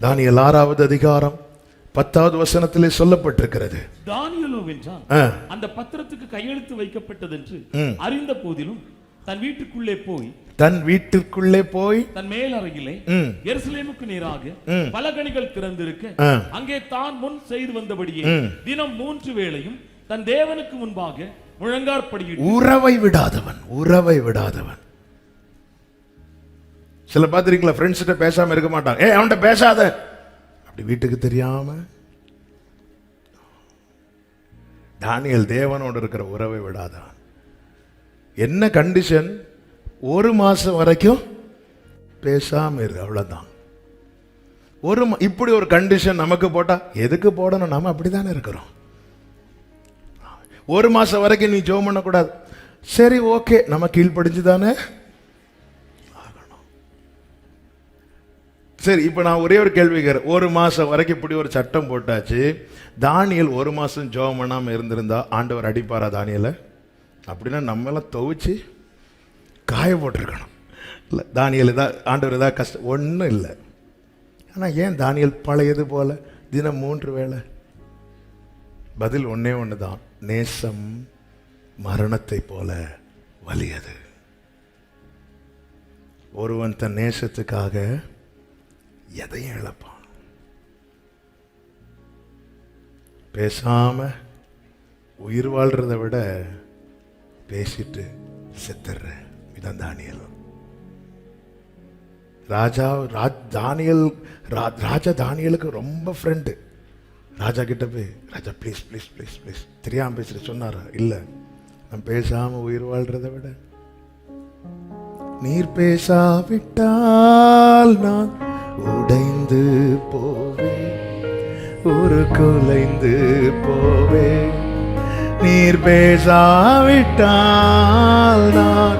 Daniel ஆறாவது அதிகாரம் பத்தாவது வசனத்திலே சொல்லப்பட்டிருக்கிறது தானியலோ வென்றான் ஆ, அந்த பத்திரத்துக்கு கையெழுத்து வைக்கப்பட்டதென்று ம். அறிந்த போதிலும் தன் வீட்டுக்குள்ளே போய் தன் வீட்டிற்குள்ளே போய் தன் மேலறையிலே ம், எருசலேமுக்கு நேராக. பலகணிகள் திறந்திருக்க அங்கே தான் முன் செய்து வந்தபடியே. தினம் மூன்று வேளையும் தன் தேவனுக்கு முன்பாக முழங்காற்படியிட்டு உறவை விடாதவன் உறவை விடாதவன் சில பார்த்துருக்கீங்களா ஃப்ரெண்ட்ஸ்கிட்ட பேசாமல் இருக்க மாட்டான் ஏ அவன்கிட்ட பேசாத. அப்படி வீட்டுக்கு தெரியாமல் தானியல் தேவனோடு இருக்கிற உறவை விடாதான். என்ன கண்டிஷன் ஒரு மாதம் வரைக்கும் பேசாமல் இரு அவ்வளோதான் ஒரு இப்படி ஒரு கண்டிஷன் நமக்கு போட்டால் எதுக்கு போடணும்? நம்ம அப்படி தானே இருக்கிறோம். ஒரு மாதம் வரைக்கும் நீ ஜோம் பண்ணக்கூடாது. சரி ஓகே நம்ம கீழ்ப்படிஞ்சு தானே சரி இப்போ நான் ஒரே ஒரு கேள்வி கேட்குறேன் ஒரு மாதம் வரைக்கும் இப்படி ஒரு சட்டம் போட்டாச்சு. தானியல் ஒரு மாதம் ஜோம் பண்ணாமல் இருந்திருந்தா ஆண்டவர் அடிப்பாரா தானியலை? அப்படின்னா நம்மளாம் துவைச்சு காய போட்டிருக்கணும். இல்லை தானியல் எதாவது ஆண்டவர் எதாவது கஷ்டம் ஒன்றும் இல்லை. ஆனால் ஏன் தானியல் பழையது போல் தினம் மூன்று வேளை? பதில் ஒன்றே ஒன்று தான் நேசம் மரணத்தை போல வலியது. ஒருவன் தன் நேசத்துக்காக எதையும் இழப்பான் பேசாம உயிர் வாழ்கிறத விட பேசிட்டு செத்துடுற இதான் தானியல். ராஜா ராஜ் தானியல் ரா- ராஜா தானியலுக்கு ரொம்ப ஃப்ரெண்டு ராஜா கிட்ட போய் Raja please please please please தெரியாமல் பேசுற சொன்னாரா? இல்லை. நான் பேசாமல் உயிர் வாழ்கிறத விட நீர் பேசாவிட்டால் நான் உடைந்து போவே ஒரு குலைந்து போவே. நீர் பேசாவிட்டால் நான்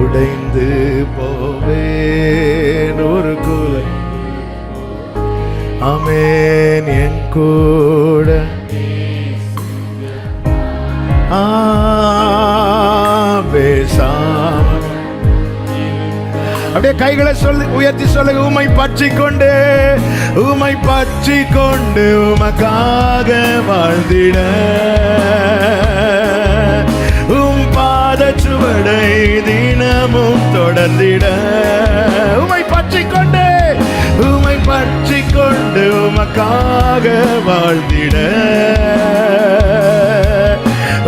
உடைந்து போவேன் ஒரு குலை. அமேன் என் கூட. ஆ, அப்படியே கைகளை சொல்லி உயர்த்தி சொல்லுங்க உமை பற்றி கொண்டு உமை பற்றி கொண்டு உமக்காக வாழ்ந்திட. உம் பாத சுவடை தினமும் தொடர்ந்திட. உமை பற்றி கொண்டு உமை பற்றி கொண்டு உமக்காக வாழ்ந்திட.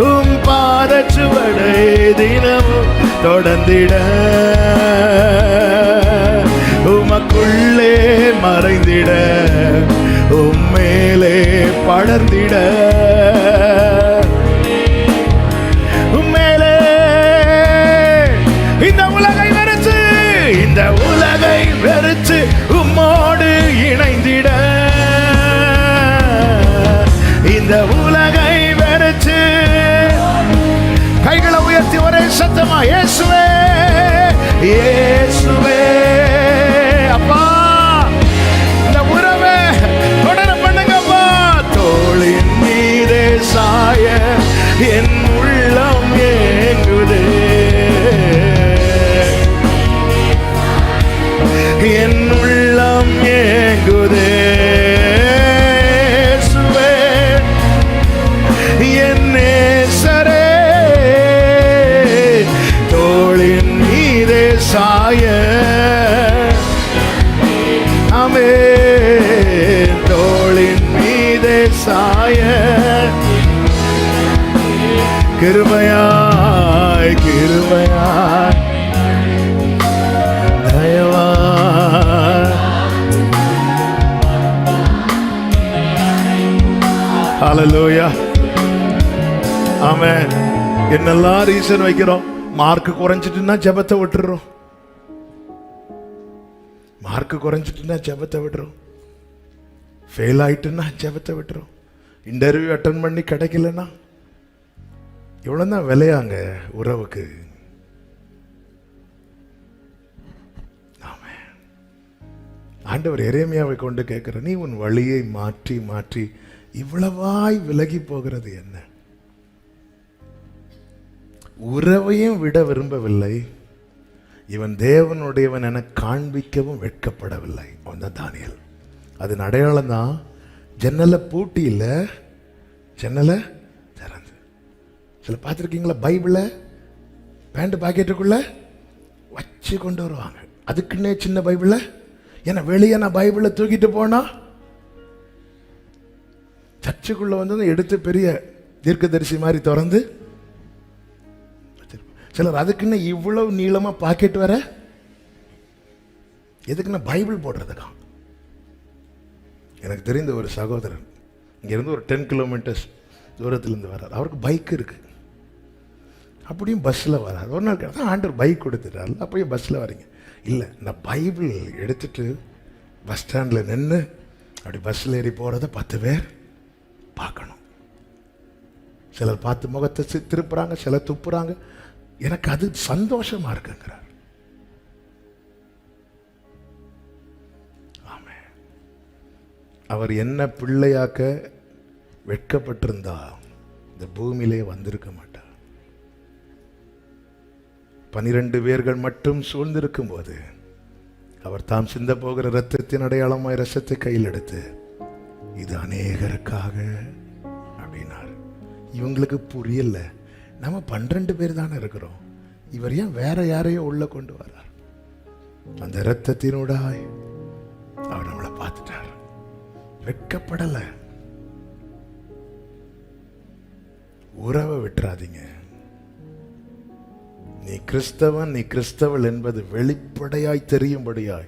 உம் பாத சுவடை தினமும் தொடர்ந்திட. மறைந்திட உம்மேலே படர்ந்திட. உம்மேலே இந்த உலகை வெறுத்து இந்த உலகை வெறுத்து உம்மோடு இணைந்திட. இந்த உலகை வெறுத்து கைகளை உயர்த்தி ஒரே சத்தமா இயேசுவே இயேசுவே கிருபையாய் கிருபையாய். தயவாய் ஹalleluya என்னெல்லாம் ரீசன் வைக்கிறோம்? மார்க் குறைஞ்சிட்டுன்னா ஜெபத்தை விட்டுறோம். மார்க் குறைஞ்சிட்டுன்னா ஜெபத்தை விட்டுறோம். ஃபெயில் ஆயிட்டுன்னா ஜெபத்தை விட்டுறோம். இன்டர்வியூ அட்டன் பண்ணி கிடைக்கலன்னா இவ்வளோ தான் விலையாங்க உறவுக்கு ஆண்டவர் எரேமியாவை கொண்டு கேட்கிற நீ உன் வழியை மாற்றி மாற்றி இவ்வளவாய் விலகி போகிறது என்ன? உறவையும் விட விரும்பவில்லை. இவன் தேவனுடையவன் என காண்பிக்கவும் வெட்கப்படவில்லை. அவன் தான் தானியல். அதன் அடையாளம் தான் ஜன்னலை பூட்டி இல்லை ஜன்னலை சில பார்த்துருக்கீங்களா? பைபிளை? பேண்ட் பாக்கெட்டுக்குள்ள வச்சு கொண்டு வருவாங்க. அதுக்குன்னே சின்ன பைபிளை? ஏன்னா வெளியே நான் பைபிளை தூக்கிட்டு போனால் சர்ச்சுக்குள்ளே வந்து எடுத்து பெரிய தீர்க்கதரிசி மாதிரி திறந்து சிலர் அதுக்குன்னு இவ்வளவு நீளமாக பாக்கெட் வர எதுக்குன்னா பைபிள் போடுறதுக்கா எனக்கு தெரிந்த ஒரு சகோதரன் இங்கேருந்து ஒரு டென் கிலோமீட்டர்ஸ் தூரத்துலேருந்து வர்றார். அவருக்கு பைக் இருக்குது அப்படியும் பஸ்ஸில் வராது. ஒரு நாள் கேட்டால் ஆண்டர் பைக் கொடுத்துட்டாரு. அப்படியே பஸ்ஸில் வரீங்க. இல்லை நான் பைபிள் எடுத்துட்டு பஸ் ஸ்டாண்டில் நின்று அப்படி பஸ்ஸில் ஏறி போகிறத பத்து பேர் பார்க்கணும். சிலர் பார்த்து முகத்தை திருப்புறாங்க சிலர் துப்புறாங்க. எனக்கு அது சந்தோஷமா இருக்குங்கிறார். அவர் என்ன பிள்ளையாக்க வெட்கப்பட்டிருந்தா இந்த பூமியிலே வந்திருக்க மாட்டார். பனிரெண்டு பேர்கள் மட்டும் சூழ்ந்திருக்கும் போது அவர் தாம் சிந்த போகிற இரத்தத்தின் அடையாளமாய் ரசத்தை கையில் எடுத்து இது அநேகருக்காக அப்படின்னார். இவங்களுக்கு புரியல. நம்ம பன்னிரெண்டு பேர் தானே இருக்கிறோம். இவர் ஏன் வேற யாரையோ உள்ள கொண்டு வர்றார்? அந்த இரத்தத்தினூடாய் அவர் நம்மளை பார்த்துட்டார். வெட்கப்படலை. உறவை விட்டுறாதீங்க. நீ கிறிஸ்தவன் நீ கிறிஸ்தவள் என்பது வெளிப்படையாய் தெரியும்படியாய்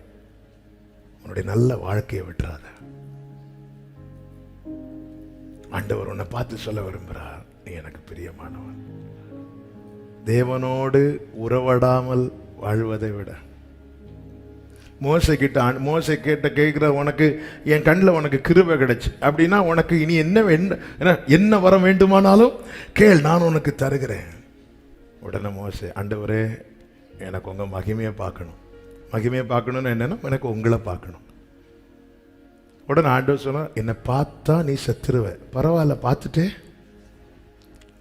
உன்னுடைய நல்ல வாழ்க்கையை விட்டுறாத. ஆண்டவர் உன்னை பார்த்து சொல்ல விரும்புகிறார். நீ எனக்கு பிரியமானவன். தேவனோடு உறவடாமல் வாழ்வதை விட. மோசை கிட்ட ஆண்- மோசை கேட்ட கேட்குற உனக்கு என் கண்ணில் உனக்கு கிருபை கிடைச்சி. அப்படின்னா உனக்கு இனி என்ன என்ன என்ன- என்ன வர வேண்டுமானாலும் கேள் நான் உனக்கு தருகிறேன். உடனே மோசே ஆண்டவரே எனக்கு உங்கள் மகிமையை பார்க்கணும். மகிமையை பார்க்கணும்னு என்னன்னா எனக்கு உங்களை பார்க்கணும். உடனே ஆண்டவர் சொன்னா என்னை பார்த்தா நீ செத்துருவ. பரவாயில்ல பார்த்துட்டே.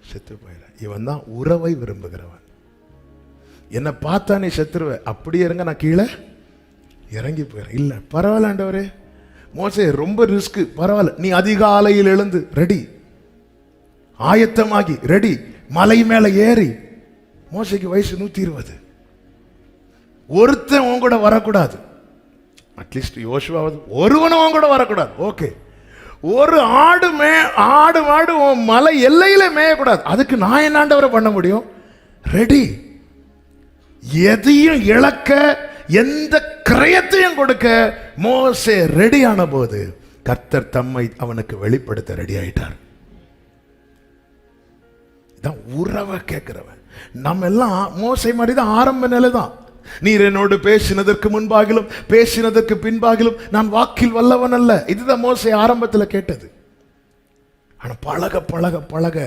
செத்து போயிட இவன் தான் உறவை விரும்புகிறவன். என்னை பார்த்தா நீ செத்துருவ. அப்படியே இருங்க நான் கீழே இறங்கி போயிடுறேன். இல்லை பரவாயில்ல ஆண்டவரே. மோசே ரொம்ப ரிஸ்க்கு. பரவாயில்ல நீ அதிகாலையில் எழுந்து ரெடி. ஆயத்தமாகி ரெடி. மலை மேலே ஏறி மோசைக்கு வயசு நூற்றி இருபது. ஒருத்தன் உன் கூட வரக்கூடாது. அட்லீஸ்ட் யோசுவாவது ஒருவனும் உன் கூட வரக்கூடாது. ஓகே ஒரு ஆடு மே ஆடு மாடு உன் மலை எல்லையில மேயக்கூடாது. அதுக்கு நான் என்னாண்டவரை பண்ண முடியும்? ரெடி எதையும் இழக்க எந்த கிரயத்தையும் கொடுக்க மோசே ரெடியான போது கர்த்தர் தம்மை அவனுக்கு வெளிப்படுத்த ரெடி ஆயிட்டார். இதான் உறவை கேட்கிறவன். நம்ம எல்லாம் மோசை மாதிரி தான் ஆரம்ப நிலை தான் நீர் என்னோடு பேசினதற்கு முன்பாகிலும் பேசினதற்கு பின்பாகிலும் நான் வாக்கில் வல்லவன் அல்ல. இதுதான் மோசை ஆரம்பத்தில் கேட்டது. ஆனால் பழக பழக பழக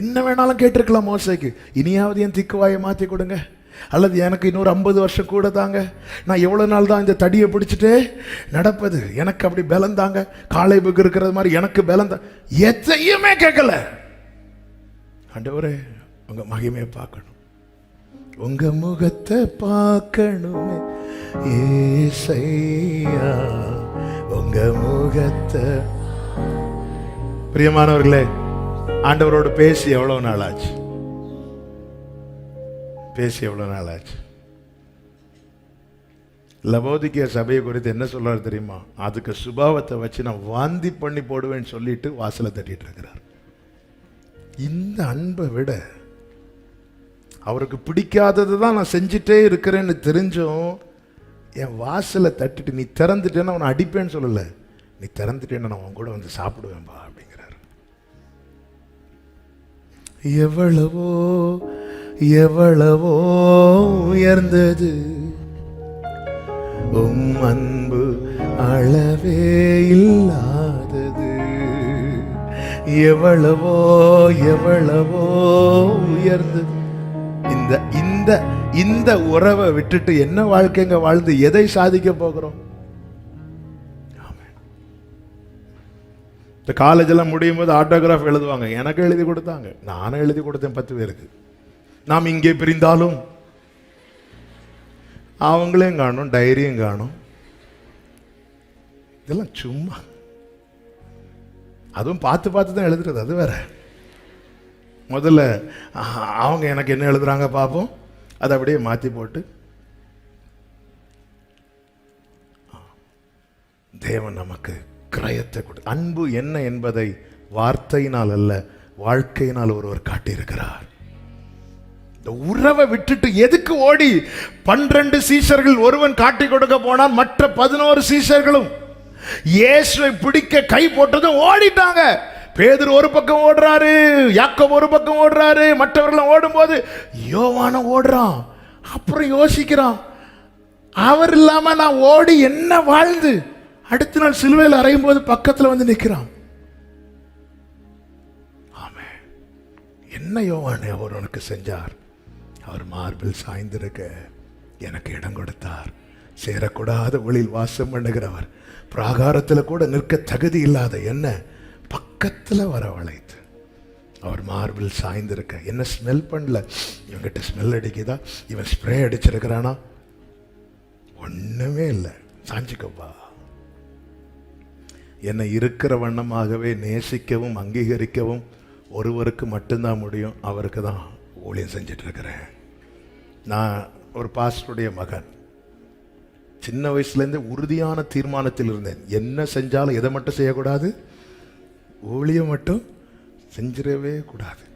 என்ன வேணாலும் கேட்டிருக்கலாம் மோசைக்கு. இனியாவது என் திக்குவாயை மாற்றி கொடுங்க. அல்லது எனக்கு இன்னொரு ஐம்பது வருஷம் கூட தாங்க. நான் எவ்வளோ நாள் தான் இந்த தடியை பிடிச்சிட்டே நடப்பது? எனக்கு அப்படி பலம் தாங்க. காலை புக்கு இருக்கிறது மாதிரி எனக்கு பலம் தான் எதையுமே கேட்கல. ஆண்டவரே உங்க மகிமையை பார்க்கணும். உங்க முகத்தை பார்க்கணுமே. ஏசையா உங்க முகத்தை. பிரியமானவர்களே ஆண்டவரோடு பேசி எவ்வளவு நாள் ஆச்சு பேசி எவ்வளவு நாள் ஆச்சு லபோதிக்கிய சபையை குறித்து என்ன சொல்றாரு தெரியுமா? அதுக்கு சுபாவத்தை வச்சு நான் வாந்தி பண்ணி போடுவேன்னு சொல்லிட்டு வாசலை தட்டிட்டு இருக்கிறார். இந்த அன்பை விட அவருக்கு பிடிக்காதது தான் நான் செஞ்சுட்டே இருக்கிறேன்னு தெரிஞ்சும் என் வாசலை தட்டிட்டு நீ திறந்துட்டேன்னா அவனை அடிப்பேன்னு சொல்லலை. நீ திறந்துட்டேன்னா நான் உன் கூட வந்து சாப்பிடுவேன்பா அப்படிங்கிறாரு. எவ்வளவோ எவ்வளவோ உயர்ந்தது. உம் அன்பு அளவே இல்லாதது. எவ்வளவோ எவ்வளவோ உயர்ந்தது. இந்த இந்த இந்த உறவை விட்டுட்டு என்ன வாழ்க்கைங்க வாழ்ந்து எதை சாதிக்க போகிறோம்? இந்த காலேஜ் எல்லாம் முடியும் போது ஆட்டோகிராஃப் எழுதுவாங்க. எனக்கு எழுதி கொடுத்தாங்க. நானும் எழுதி கொடுத்தேன் பத்து பேருக்கு. நாம் இங்கே பிரிந்தாலும் அவங்களையும் காணும் டைரியும் காணும். இதெல்லாம் சும்மா. அதுவும் பார்த்து பார்த்து தான் எழுதுறது அது வேற. முதல்ல அவங்க எனக்கு என்ன எழுதுறாங்க பார்ப்போம் அதை அப்படியே மாற்றி போட்டு. தேவன் நமக்கு கிரயத்தை கொடு. அன்பு என்ன என்பதை வார்த்தையினால் அல்ல வாழ்க்கையினால் ஒருவர் காட்டியிருக்கிறார். இந்த உறவை விட்டுட்டு எதுக்கு ஓடி பன்னிரண்டு சீசர்கள் ஒருவன் காட்டி கொடுக்க போனால் மற்ற பதினோரு சீசர்களும் இயேசுவை பிடிக்க கை போட்டதும் ஓடிட்டாங்க. பேதர் ஒரு பக்கம் ஓடுறாரு யாக்கம் ஒரு பக்கம் ஓடுறாரு மற்றவர்களும் ஓடும்போது யோவான ஓடுறான் அப்புறம் யோசிக்கிறான் அவர் இல்லாம நான் ஓடி என்ன வாழ்ந்து? அடுத்த நாள் சிலுவையில் அறையும் போது பக்கத்தில் வந்து நிற்கிறான் ஆமே என்ன யோவானே அவர் உனக்கு செஞ்சார்? அவர் மார்பில் சாய்ந்திருக்க எனக்கு இடம் கொடுத்தார். சேரக்கூடாத ஒளியில் வாசம் பண்ணுகிறவர். பிராகாரத்தில் கூட நிற்க தகுதி இல்லாத என்ன? பக்கத்தில் வரவழைத்து அவர் மார்பில் சாய்ந்திருக்க. என்ன ஸ்மெல் பண்ணல? இவங்கிட்ட ஸ்மெல் அடிக்குதா? இவன் ஸ்ப்ரே அடிச்சிருக்கிறானா? ஒன்றுமே இல்லை. சாஞ்சிக்கப்பா என்னை இருக்கிற வண்ணமாகவே நேசிக்கவும் அங்கீகரிக்கவும் ஒருவருக்கு மட்டும்தான் முடியும். அவருக்கு தான் ஊழியம் செஞ்சிட்ருக்கிறேன் நான் ஒரு பாஸ்டருடைய மகன். சின்ன வயசுலேருந்தே உறுதியான தீர்மானத்தில் இருந்தேன். என்ன செஞ்சாலும் எதை மட்டும் செய்யக்கூடாது? ஊழியம் மட்டும் செஞ்சிடவே கூடாது.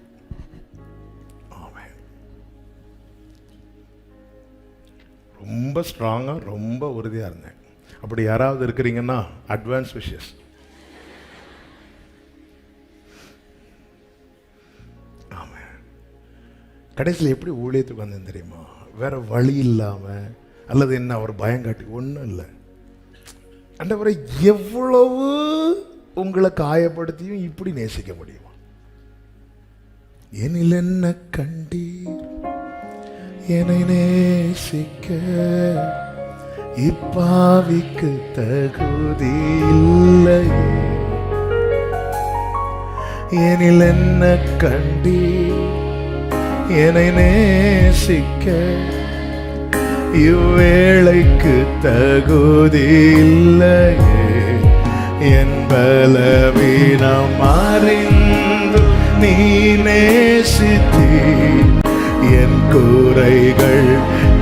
ரொம்ப ஸ்ட்ராங்காக ரொம்ப உறுதியாக இருந்தேன். அப்படி யாராவது இருக்கிறீங்கன்னா அட்வான்ஸ் விஷஸ் ஆமாம் கடைசியில் எப்படி ஊழியத்துக்கு வந்தேன் தெரியுமா? வேற வழி இல்லாமல் அல்லது என்ன அவர் பயம் காட்டி ஒன்றும் இல்லை. அண்டவரை எவ்வளவு உங்களை காயப்படுத்தியும் இப்படி நேசிக்க முடியுமா? எனில் என்ன கண்டீர்? என்னை நேசிக்க இப்பாவிக்கு தகுதி இல்லை. எனில் என்ன கண்டீர்? என்னை நேசிக்க இவ்வேளைக்கு தகுதி இல்லையே. என் பலவீனம் அறிந்து நீ நேசித்தி. என் கூரைகள்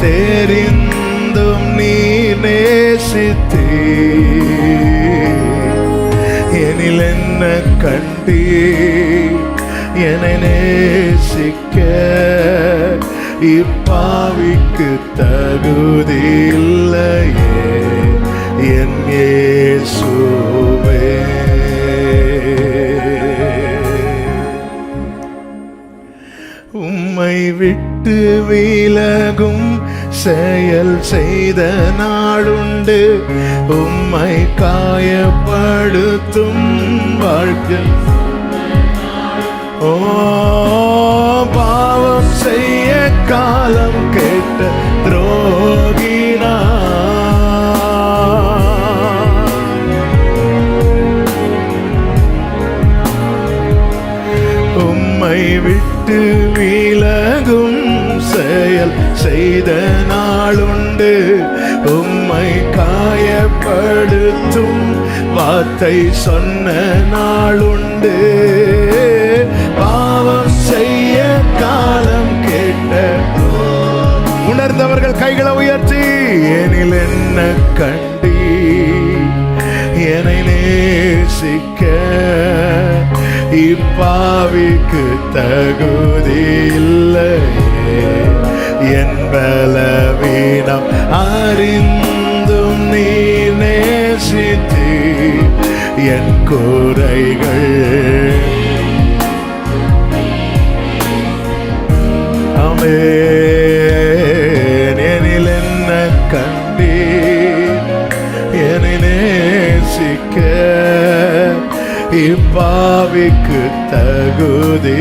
தெரிந்தும் நீ நேசித்தி. எனில் என்ன கண்டி என்னை நேசிக்க இப்பாவிக்கு தகுதி இல்லையே என் இயேசுவே உம்மை விட்டு விலகும் செயல் செய்த நாளுண்டு. உம்மை காயப்படுத்தும் வாழ்க்கை. ஓ பாவம் செய்ய காலம் கேட்ட செயல் செய்த நாளுண்டு. உம்மை காயப்படுத்தும் வார்த்தை சொன்ன நாளுண்டு. பாவம் செய்ய காலம் கேட்ட உணர்ந்தவர்கள் கைகளை உயர்த்தி எனில் என்ன கண்டி? என்னை நேசிக்க இப்பாவிக்கு தகுதி இல்லை என் பலவீனம் அறிந்தும் நீ நேசித்து என் கூரைகள் அமேன் எனில் என்ன கண்டீ என்னை நேசிக்க இப்பாவிக்கு தகுதி